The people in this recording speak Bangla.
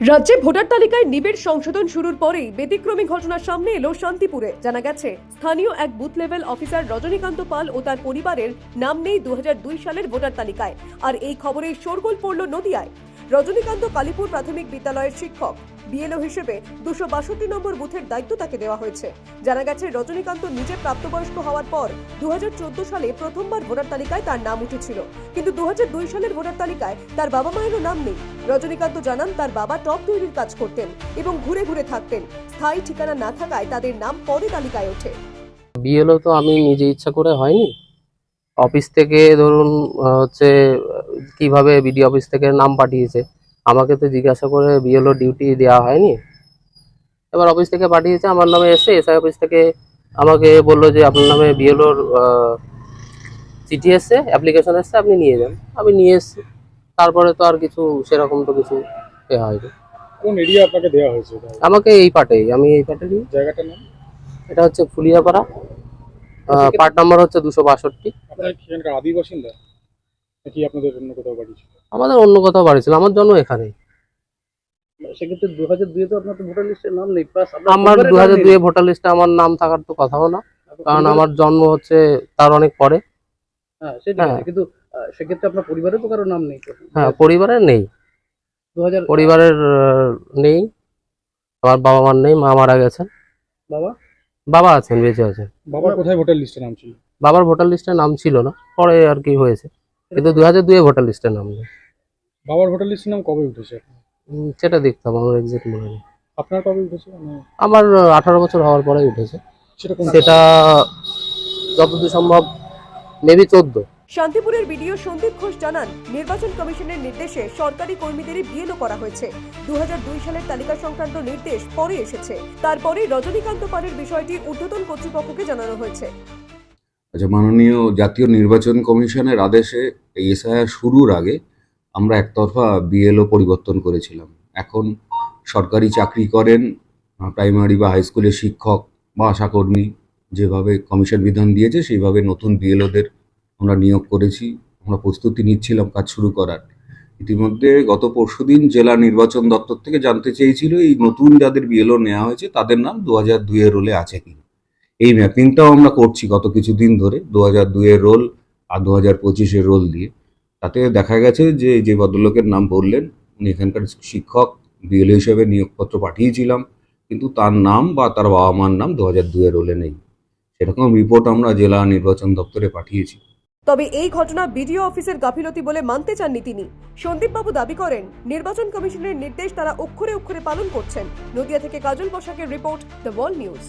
রাজ্যে ভোটার তালিকায় নিবিড় সংশোধন শুরুর পরেই ব্যতিক্রমী ঘটনার সামনে এলো শান্তিপুরে। জানা গেছে, স্থানীয় এক booth level officer Rajanikanta Pal ও তার পরিবারের নাম নেই দু হাজার দুই সালের ভোটার তালিকায়। আর এই খবরে শোরগোল পড়ল নদিয়ায়। রজনীকান্ত কালীপুর প্রাথমিক বিদ্যালয়ের শিক্ষক। বিএলও হিসেবে দুশো বাষট্টি নম্বর বুথের দায়িত্ব তাকে দেওয়া হয়েছে। জানা গেছে, রজনীকান্ত নিজে প্রাপ্তবয়স্ক হওয়ার পর দুহাজার চোদ্দ সালে প্রথমবার ভোটার তালিকায় তার নাম উঠেছিল। কিন্তু দু হাজার দুই সালের ভোটার তালিকায় তার বাবা মায়েরও নাম নেই। রজনীকান্ত জানান, তার বাবা টপ তৈরির কাজ করতেন এবং ঘুরে ঘুরে থাকতেন। স্থায়ী ঠিকানা না থাকায় তাদের নাম পরে তালিকায় ওঠে। বিএলও তো আমি নিজে ইচ্ছা করে হয়নি। অফিস থেকে ধরুন হচ্ছে, কীভাবে বিডি অফিস থেকে নাম পাঠিয়েছে আমাকে তো জিজ্ঞাসা করে বিএলও ডিউটি দেওয়া হয়নি। এবার অফিস থেকে পাঠিয়েছে আমার নামে এসে এসআই অফিস থেকে আমাকে বলল যে আপনার নামে বিএলওর চিঠি এসছে অ্যাপ্লিকেশন এসছে আপনি নিয়ে যান। আমি নিয়ে এসেছি। তারপরে তো আর কিছু সেরকম তো কিছু এ হয়নি। কোন এরিয়া আপনাকে দেওয়া হয়েছে? আমাকে এই পার্টেই আমি এই পার্টেরই জায়গাটার নাম? এটা হচ্ছে ফুলিয়াপাড়া। পার্ট নাম্বার হচ্ছে দুশো বাষট্টি। আপনার কি এখানকার আদি বাসিন্দা নাকি আপনাদের অন্য কোথাও বাড়ি ছিল? আমাদের অন্য কোথাও বাড়ি ছিল আমার জন্ম এখানে সেক্ষেত্রে দু হাজার দুইয়ে তো আপনার তো ভোটার নাম নেই প্লাস আমার দু হাজার দুয়ে ভোটার লিস্টে আমার নাম থাকার তো কথাও না কারণ আমার জন্ম হচ্ছে তার অনেক পরে। হ্যাঁ সেটা হ্যাঁ। কিন্তু সেক্ষেত্রে আপনার পরিবারে তো কারও নাম নেই হ্যাঁ পরিবারের নেই। পরিবারের নেই আমার বাবা মার নেই মা মারা গেছেন। বাবা? বাবা আছেন বেঁচে আছেন। বাবার কোথায় ভোটার লিস্টে নাম ছিল? বাবার ভোটার লিস্টে নাম ছিল না পরে আর কি হয়েছে। কিন্তু দু হাজার দুয়ে ভোটার লিস্টে নাম নেই বাবার ভোটার লিস্টের নাম কবে উঠেছে উম, সেটা দেখতাম আমার এক্সাক্ট মনে নেই। আপনার কবে উঠেছে? মানে আমার আঠারো বছর হওয়ার পরেই উঠেছে। সেটা কোন সেটা যতদূর সম্ভব মেবি চোদ্দ। শান্তিপুরের বিডিও সন্দীপ ঘোষ জানান নির্বাচন কমিশনের নির্দেশে সরকারি কর্মীদেরই বিএলও করা হয়েছে। দুই হাজার দুই সালের তালিকা সংক্রান্ত নির্দেশ পরে এসেছে। তারপরে রজনীকান্ত পালের বিষয়টি ঊর্ধ্বতন কর্তৃপক্ষকে জানানো হয়েছে। আচ্ছা মাননীয় জাতীয় নির্বাচন কমিশনের আদেশে এই এসআইআর শুরুর আগে আমরা একতরফা বিএলও পরিবর্তন করেছিলাম। এখন সরকারি চাকরি করেন প্রাইমারি বা হাই স্কুলের শিক্ষক বা আশাকর্মী যেভাবে কমিশন বিধান দিয়েছে, সেইভাবে নতুন বিএলওদের আমরা নিয়োগ করেছি। আমরা প্রস্তুতি নিচ্ছিলাম কাজ শুরু করার। ইতিমধ্যে গত পরশুদিন জেলা নির্বাচন দপ্তর থেকে জানতে চেয়েছিল, এই নতুন যাদের বিএলও নেওয়া হয়েছে তাদের নাম দু হাজার দুইয়ের রোলে আছে কিনা। এই ম্যাপিংটাও আমরা করছি গত কিছুদিন ধরে দু হাজার দুইয়ের রোল আর দু হাজার পঁচিশের রোল দিয়ে। তাতে দেখা গেছে যে যে ভদ্রলোকের নাম বললেন, উনি এখানকার শিক্ষক, বিএলও হিসেবে নিয়োগপত্র পাঠিয়েছিলাম, কিন্তু তার নাম বা তার বাবা মার নাম দু হাজার দুইয়ের রোলে নেই। সেরকম রিপোর্ট আমরা জেলা নির্বাচন দপ্তরে পাঠিয়েছি। তবে এই ঘটনা বিডিও অফিসের গাফিলতি বলে মানতে চাননি তিনি। সন্দীপবাবু দাবি করেন, নির্বাচন কমিশনের নির্দেশ তারা অক্ষরে অক্ষরে পালন করছেন। নদিয়া থেকে কাজল পোশাকের রিপোর্ট দ্য ওয়ার্ল্ড নিউজ